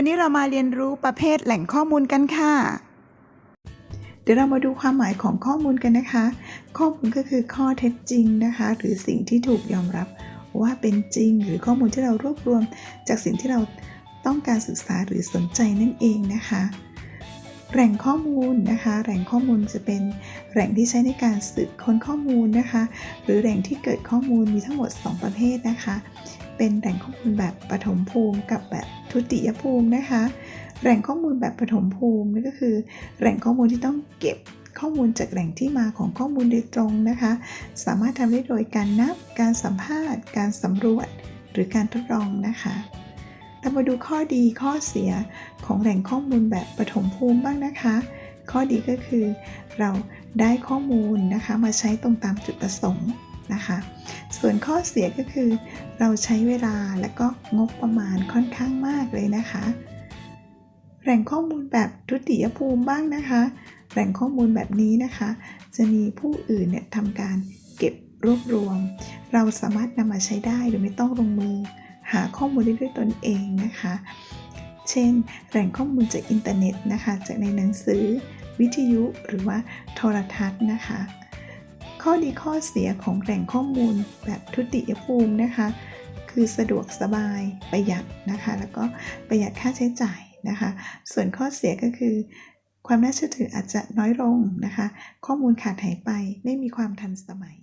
วันนี้เรามาเรียนรู้ประเภทแหล่งข้อมูลกันค่ะ เดี๋ยวเรามาดูความหมายของข้อมูลกันนะคะ ข้อมูลก็คือข้อเท็จจริงนะคะ หรือสิ่งที่ถูกยอมรับว่าเป็นจริง หรือข้อมูลที่เรารวบรวม จากสิ่งที่เราต้องการศึกษาหรือสนใจนั่นเองนะคะ แหล่งข้อมูลนะคะ แหล่งข้อมูลจะเป็นแหล่งที่ใช้ในการสืบค้นข้อมูลนะคะ หรือแหล่งที่เกิดข้อมูลมีทั้งหมด 2 ประเภทนะคะ เป็นแหล่งข้อมูลแบบปฐมภูมิกับแบบ ทุติยภูมินะคะ แหล่งข้อมูลแบบปฐมภูมินี่ก็คือ แหล่งข้อมูลที่ต้องเก็บข้อมูลจากแหล่งที่มาของข้อมูลโดยตรงนะคะ สามารถทำได้โดยการนับ การสัมภาษณ์ การสำรวจ หรือการทดลองนะคะ เรามาดูข้อดีข้อเสียของแหล่งข้อมูลแบบปฐมภูมิบ้างนะคะ ข้อดีก็คือ เราได้ข้อมูลนะคะมาใช้ตรงตามจุดประสงค์ นะคะ ส่วนข้อเสียก็คือ เราใช้เวลาและก็งบประมาณค่อนข้างมากเลยนะคะ แหล่งข้อมูลแบบทุติยภูมิบ้างนะคะ แหล่งข้อมูลแบบนี้นะคะ จะมีผู้อื่นเนี่ยทำการเก็บรวบรวม เราสามารถนำมาใช้ได้โดยไม่ต้องลงมือ หาข้อมูลได้ด้วยตนเองนะคะ เช่น แหล่งข้อมูลจากอินเทอร์เน็ตนะคะ จากในหนังสือวิทยุหรือว่าโทรทัศน์นะคะ ข้อดีข้อเสียของแหล่งข้อมูลแบบทุติยภูมินะคะ คือสะดวกสบายประหยัดนะคะ แล้วก็ประหยัดค่าใช้จ่ายนะคะ ส่วนข้อเสียก็คือ ความน่าเชื่อถืออาจจะน้อยลงนะคะ ข้อมูลขาดหายไปไม่มีความทันสมัย